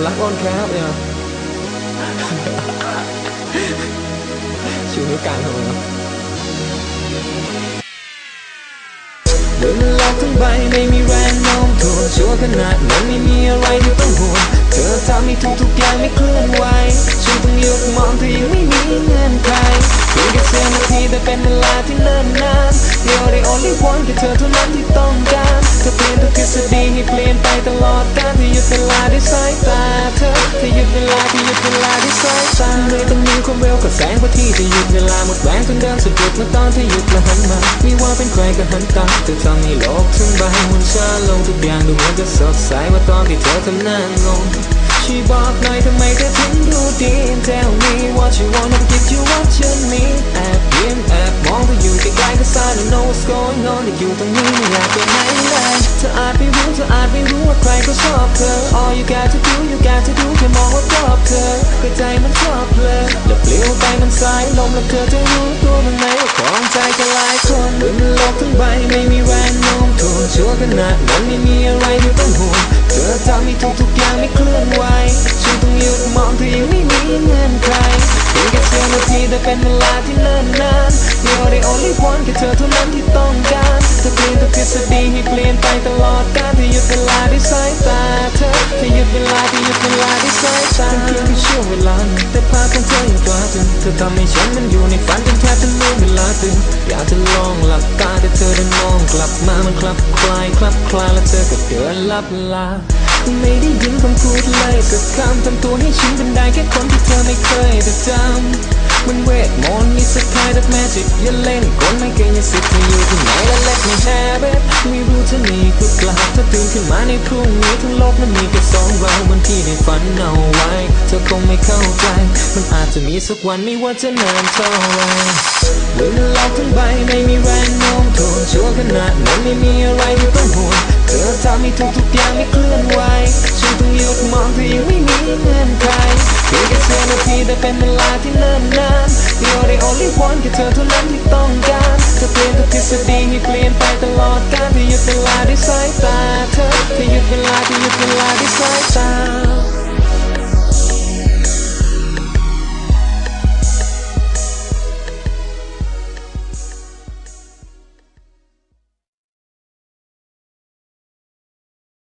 ผมรักอ้อนแครับเนี่ยชูนิ้วกลางทำไมเดินมันหลอกทั้งใบไม่มีแรงโน้มถ่วงชั่วขนาดนั้นไม่มีอะไรที่ต้องห่วงเธอทำให้ทุกทุกๆอย่างไม่เคลื่อนไหวฉันต้องยุดมองเธอยังไม่มีเงื่อนไขเพียงแค่เสี้ยวนาทีแต่เป็นเวลาที่เนิ่นนาน You're the only one แค่เธอเท่านั้นที่ต้องการเธอเปลี่ยนทุกทฤษฎีให้เปลี่ยนไปตลอด แสงพระที่จะหยุดเวลาหมดแรงจนเดินสะดุดเมื่อตอนที่หยุดและหันมาไม่ว่าเป็นใครก็หันตามเธอทำให้โลกทั้งใบหมุนช้าลงทุกอย่างดูเหมือนจะสดใสว่าตอนที่เธอทำหน้างงช่วยบอกหน่อยทำไมเธอถึงดูดี Tell me what you want I'll give you what you need ฟ้า don't know what's going on อยู่ตรงนี้ไม่อยากไปไหนเลยเธออาจไม่รู้เธออาจไม่รู้ว่าใครก็ชอบเธอ All you got to do you got to do แค่มองว่ารอบเธอก็ใจมันชอบเลยแล้วปลิวไปมันสายลมแล้วเธอจะรู้ตัวมันไหมว่าของใจจะหลายคนเหมือนโลกทั้งใบไม่มีแรงโน้มถ่วงชัวขนาดนั้นไม่มี ยวนาทีแต่เป็นเวลาที่เนิ่นนาน You're the only one แค่เธอเท่านั้นที่ต้องการเธอเปลี่ยนทุกทฤษฎีให้เปลี่ยนไปตลอดกาลที่หยุดเวลาด้วยสายตาเธอที่หยุดเวลาที่หยุดเวลาด้วยสายตาเพียงแค่ช่วงเวลาแต่ภาพของเธอยังกลาถึงเธอทำให้ฉันมันอยู่ในฝันจนแทบจะลืมเวลาตื่นอยากจะลองหลับตาแต่เธอได้มองกลับมามันคลับคลายคลับคลายแล้วเธอก็เดินลับลาไม่ได้ยินคำพูดเลยสักคำทำตัวให้ฉันเป็นได้แค่คนที่เธอไม่เคยจะจำ มันเวทมนต์มีสักคล้ายดับแมจิกอย่าเล่นกลไม่เก่งอย่าสิทธิ์อยู่ที่ไหนและเล็กไม่แฮบิตไม่รู้จะหนีหรือเปล่าถ้าตื่นขึ้นมาในพรุ่งนี้ทั้งโลกนั้นมีแค่สองเราเหมันที่ได้ฝันเอาไว้ เธอคงไม่เข้าใจ มันอาจจะมีสักวันไม่ว่าจะนานเท่าไหรบนโลกทั้งใบไม่มีแรงโน้มถ่วงชั่วขนาดนั้นไม่มีอะไรที่ต้องห่วงเธอทำให้ทุกทุกอย่างไม่เคลื่อนไหวฉันต้องหยุดมองเธอยังไม่มีเงื่อนไขเพียงแค่เทีแต่เป็นเวลาที่เนิ่นนาน You're the only one แค่เธอเท่านั้นที่ต้องการเธอเปลี่ยนทุกทฤษฎีให้เปลี